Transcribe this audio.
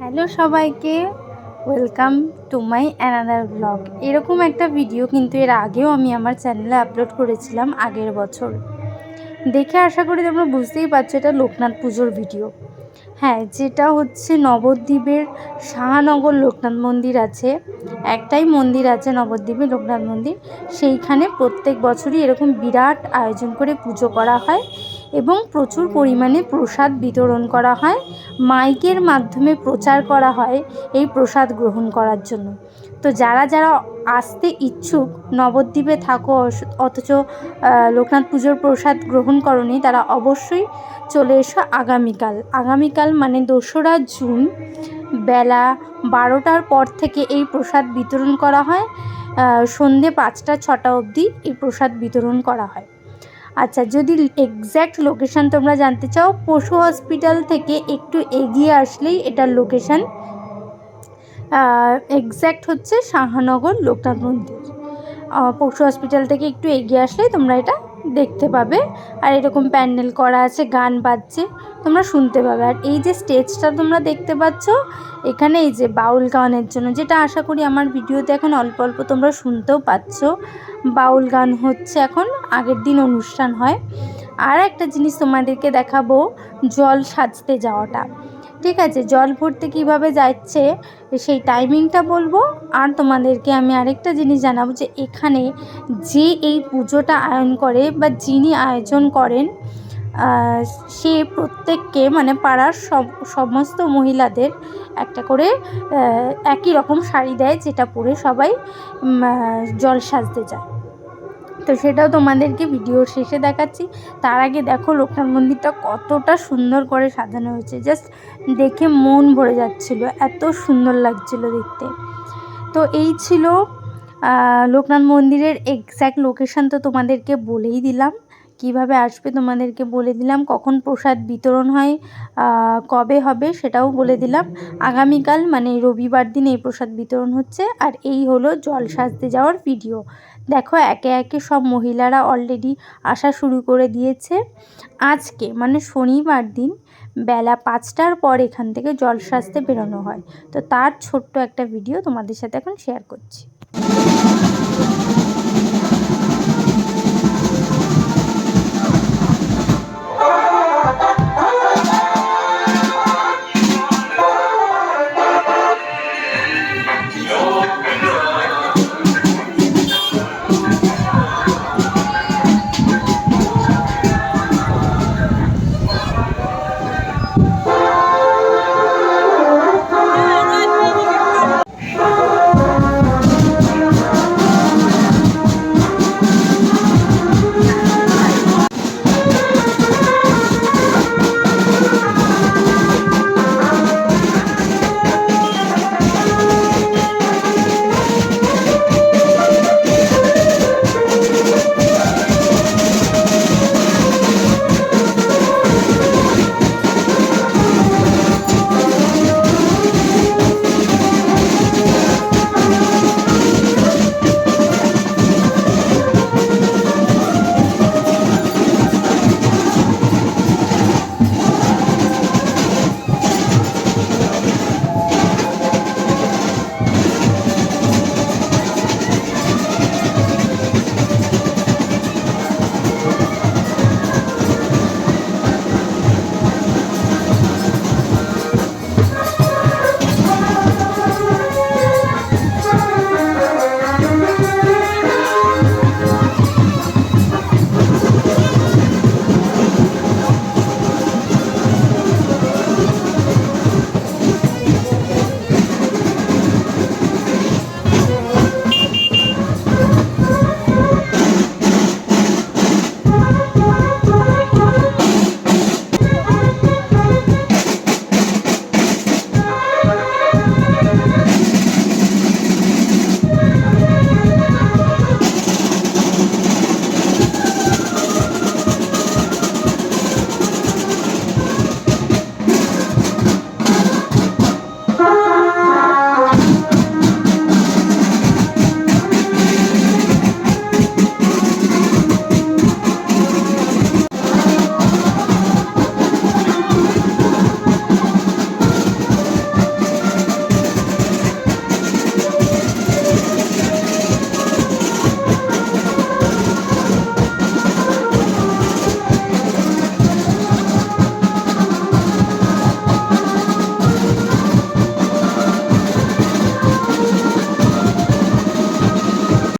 Hello সবাইকে welcome to my another blog এরকম একটা ভিডিও কিন্তু এর আগেও আমি আমার চ্যানেলে আপলোড করেছিলাম আগের বছর। দেখে আশা করি তোমরা বুঝতেই পারছ এটা লোকনাথ পুজোর ভিডিও হ্যাঁ যেটা হচ্ছে নবদ্বীপের শাহানগর লোকনাথ মন্দির আছে। একটাই মন্দির আছে নবদ্বীপে লোকনাথ মন্দির। সেইখানে প্রত্যেক বছরই এরকম বিরাট আয়োজন করে পুজো করা হয়। এবং প্রচুর পরিমাণে প্রসাদ বিতরণ করা হয়, মাইকের মাধ্যমে প্রচার করা হয় এই প্রসাদ গ্রহণ করার জন্য। তো যারা যারা আসতে ইচ্ছুক, নবদ্বীপে থাকো, অথচ লোকনাথ পুজোর প্রসাদ গ্রহণ করনি, তারা অবশ্যই চলে এসো আগামীকাল। আগামীকাল মানে দোসরা জুন, বেলা বারোটার পর থেকে এই প্রসাদ বিতরণ করা হয়। সন্ধে পাঁচটা, ছটা অবধি এই প্রসাদ বিতরণ করা হয়। আচ্ছা যদি এক্স্যাক্ট লোকেশান তোমরা জানতে চাও, পশু হসপিটাল থেকে একটু এগিয়ে আসলেই এটার লোকেশান এক্স্যাক্ট হচ্ছে শাহানগর লোকনাথ মন্দির। পশু হসপিটাল থেকে একটু এগিয়ে আসলেই তোমরা এটা দেখতে পাবে। আর এরকম প্যান্ডেল করা আছে, গান বাজছে, তোমরা শুনতে পাবে। আর এই যে স্টেজটা তোমরা দেখতে পাচ্ছ, এখানে এই যে বাউল গানের জন্য, যেটা আশা করি আমার ভিডিওতে এখন অল্প অল্প তোমরা শুনতেও পাচ্ছ, বাউল গান হচ্ছে এখন আগের দিন অনুষ্ঠান হয়। আর একটা জিনিস তোমাদেরকে দেখাবো, জল সাজতে যাওয়াটা। ঠিক আছে, জল ভরতে কীভাবে যাচ্ছে, সেই টাইমিংটা বলব। আর তোমাদেরকে আমি আরেকটা জিনিস জানাব যে এখানে যে এই পুজোটা আয়োজন করে বা যিনি আয়োজন করেন সে প্রত্যেককে মানে পাড়ার সব, সমস্ত মহিলাদের একটা করে একই রকম শাড়ি দেয় যেটা পরে সবাই জল সাজতে যায়। তো সেটাও তোমাদেরকে ভিডিওর শেষে দেখাচ্ছি। তার আগে দেখো লোকনাথ মন্দিরটা কতটা সুন্দর করে সাজানো হয়েছে। জাস্ট দেখে মন ভরে যাচ্ছিল, এত সুন্দর লাগছিল দেখতে। তো এই ছিল লোকনাথ মন্দিরের এক্স্যাক্ট লোকেশান তো তোমাদেরকে বলেই দিলাম। কীভাবে আসবে তোমাদেরকে বলে দিলাম। কখন প্রসাদ বিতরণ হয় কবে হবে সেটাও বলে দিলাম। আগামীকাল মানে রবিবার দিন এই প্রসাদ বিতরণ হচ্ছে। আর এই হলো জল সাজতে যাওয়ার ভিডিও দেখো, একে একে সব মহিলারা অলরেডি আসা শুরু করে দিয়েছে। আজকে মানে শনিবার দিন, বেলা পাঁচটার পর এখান থেকে জল সাজতে বেরোনো হয়। তো তার ছোট্ট একটা ভিডিও তোমাদের সাথে এখন শেয়ার করছি।